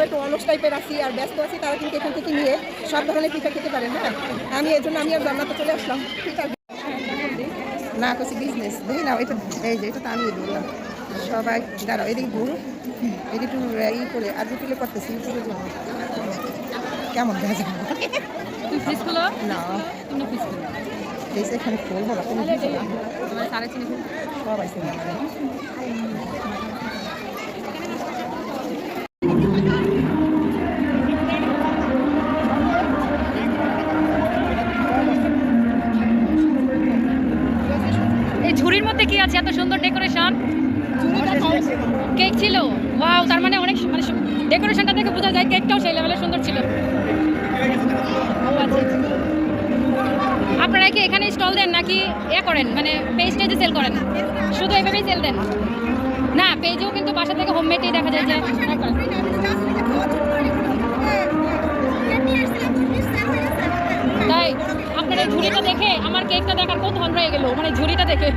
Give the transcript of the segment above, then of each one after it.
আমরা একটু অলস টাইপের আছি আর ব্যস্ত আছি তারা কিন্তু এখান থেকে নিয়ে সব ধরনের পিঠা খেতে পারেন হ্যাঁ? আমি এই জন্য আমি আর জান্নাতে চলে আসলাম। ঠিক আছে? না করছি বিজনেস দেখি না এটা এই যে এটা তো আমি বললাম। সবাই দাঁড়াও এদিকে ঘুর। এদিকে একটু ই করে আর তুলে করতেছি ইউটিউবের জন্য কেমন দেখা না। এখানে সাড়ে চিনি সবাই মধ্যে কি আছে? এত সুন্দর ডেকোরেশন কেক ছিল। ওয়াও তার মানে অনেক মানে ডেকোরেশনটা দেখে বোঝা যায় কেকটাও সেই লেভেলের সুন্দর ছিল। আপনারা কি এখানে স্টল দেন নাকি এ করেন? মানে পেজ টেজে সেল করেন? শুধু এইভাবেই সেল দেন? না পেজেও কিন্তু বাসা থেকে হোমমেডই দেখা যায় যে তাই, আপনার ঝুড়িটা দেখে আমার কেকটা দেখার কৌতূহল রয়ে গেল। মানে ঝুড়িটা দেখে।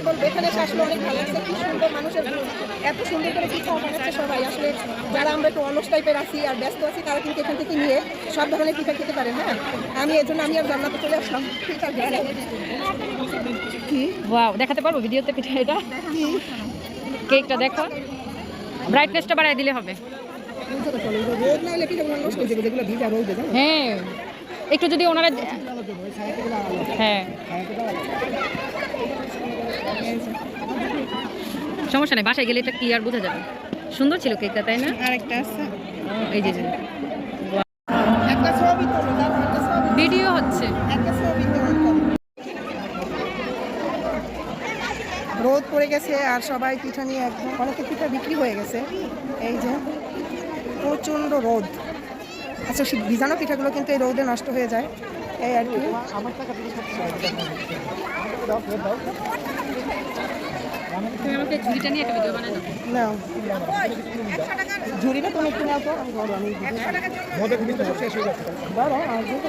কি বলব এখানে এসে আসলে অনেক ভালো লাগছে। কি সুন্দর মানুষের এত সুন্দর করে পিঠা বানাচ্ছে সবাই। আসলে যারা আমরা একটু অলস টাইপের আছি আর ব্যস্ত আছি তারা কিন্তু এখান থেকে নিয়ে সব ধরনের পিঠা খেতে পারেন হ্যাঁ? আমি জন্য আমি আর জান্নাতে চলে আসলাম। কি? ওয়াও দেখাতে পারব ভিডিওতে পিঠা এটা? কেকটা দেখো। ব্রাইটনেসটা বাড়াই দিলে হবে। হ্যাঁ। একটু যদি ওনারা হ্যাঁ। সমস্যা নেই বাসায় গেলে এটা ক্লিয়ার বোঝা যাবে? সুন্দর ছিল কেকটা তাই না? আরেকটা আছে। এই যে ভিডিও হচ্ছে। একটা ছবি তোলো। রোদ পড়ে গেছে আর সবাই পিঠা নিয়ে একদম অনেকে পিঠা বিক্রি হয়ে গেছে। এই যে প্রচণ্ড রোদ। আচ্ছা ভিজানো পিঠাগুলো কিন্তু এই রোদে নষ্ট হয়ে যায়। এই আর কি। ঝুড়িটা নিয়ে একটা ভিডিও বানাই দাও নাও ঝুড়িটা তুমি একটু নাও তো আমি বলো আমি বলো আর ঝুড়িটা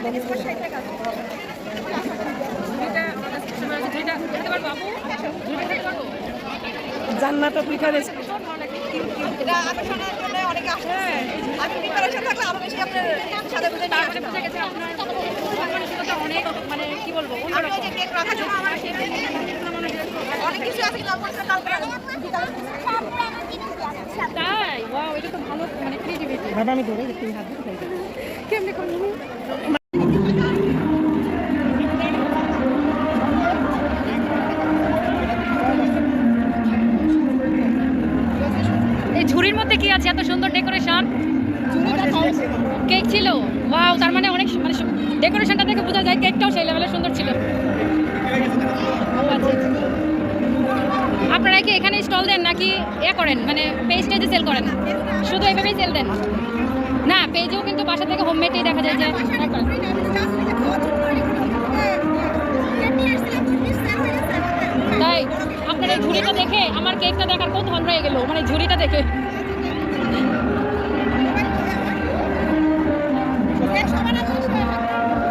পারব জান্নাটা পিঠা এটা আকর্ষণের জন্য অনেকে আসে আমি প্রিপারেশন থাকলে আরও বেশি আপনার সাথে বুঝে নিয়ে তারপরে বোঝা গেছে আপনার অনেক মানে কি বলব আমি যে কেক রাখার জন্য আমার অনেক কিছু আছে কিন্তু আমার তাই? ওয়াও এটা তো ভালো মানে ক্রিয়েটিভিটি বাবা আমি ধরে হাত দিয়ে খাই কেমনে করব? ঝুড়ির মধ্যে কি আছে? এত সুন্দর ডেকোরেশন কেক ছিল। ওয়াও তার মানে অনেক মানে ডেকোরেশনটা দেখে বোঝা যায় কেকটাও সেই লেভেলের সুন্দর ছিল। আপনারা কি এখানে স্টল দেন নাকি এ করেন? মানে পেজ সেল করেন? শুধু এইভাবেই সেল দেন? না পেজেও কিন্তু বাসা থেকে হোমমেডই দেখা যায় যে। তাই, আপনার এই ঝুড়িটা দেখে আমার কেকটা দেখার কৌতূহল রয়ে গেল। মানে ঝুড়িটা দেখে।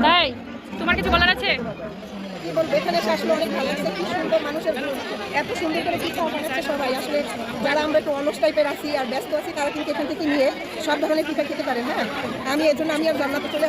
তাই? তোমার কিছু বলার আছে? অনেক ভালো মানুষের এত সুন্দর করে সবাই আসলে যারা আমরা একটু আছি আর ব্যস্ত আছি তারা থেকে নিয়ে সব খেতে হ্যাঁ আমি এই জন্য আমি আর জান্নাতে চলে